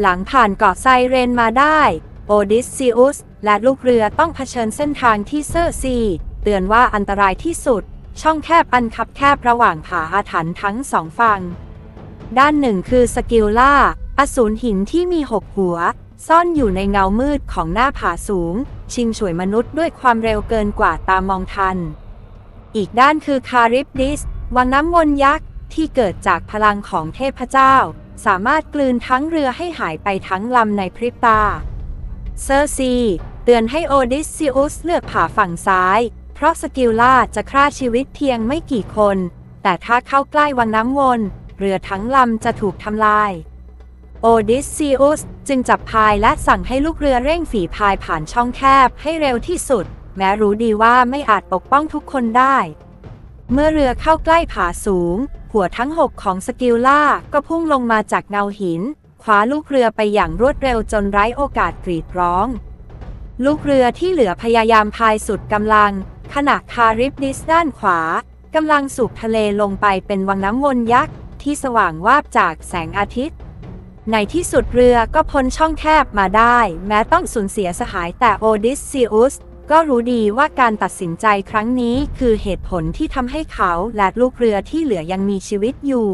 หลังผ่านเกาะไซเรนมาได้ โอดิสซิอุส และลูกเรือต้องเผชิญเส้นทางที่เซอร์ซี เตือนว่าอันตรายที่สุด ช่องแคบอันคับแคบระหว่างผาอาถรรพ์ทั้งสองฝั่ง ด้านหนึ่งคือสกิลล่า อสูรหินที่มีหกหัว ซ่อนอยู่ในเงามืดของหน้าผาสูง ชิงช่วยมนุษย์ด้วยความเร็วเกินกว่าตามองทัน อีกด้านคือคาริบดิส วังน้ำวนยักษ์ที่เกิดจากพลังของเทพเจ้า สามารถกลืนทั้งเรือให้หายไปทั้งลำในพริบตา เซอร์ซี เตือนให้โอดิสซิอุสเลือกผ่าฝั่งซ้าย เพราะสกิลล่าจะฆ่าชีวิตเพียงไม่กี่คน แต่ถ้าเข้าใกล้วังน้ำวน เรือทั้งลำจะถูกทำลาย โอดิสซิอุสจึงจับพายและสั่งให้ลูกเรือเร่งฝีพายผ่านช่องแคบให้เร็วที่สุด แม้รู้ดีว่าไม่อาจปกป้องทุกคนได้ เมื่อเรือเข้าใกล้ผาสูง หัวทั้งหกของสกิลล่าก็พุ่งลงมาจากเงาหินคว้าลูกเรือไปอย่างรวดเร็วจนไร้โอกาสกรีดร้อง ลูกเรือที่เหลือพยายามพายสุดกำลัง ขณะคาริบดิสด้านขวากำลังสูบทะเลลงไปเป็นวังน้ำวนยักษ์ ที่สว่างวาบจากแสงอาทิตย์ ในที่สุดเรือก็พ้นช่องแคบมาได้ แม้ต้องสูญเสียสหายแต่โอดิสซิอุส ก็รู้ดีว่าการตัดสินใจครั้งนี้คือเหตุผลที่ทำให้เขาและลูกเรือที่เหลือยังมีชีวิตอยู่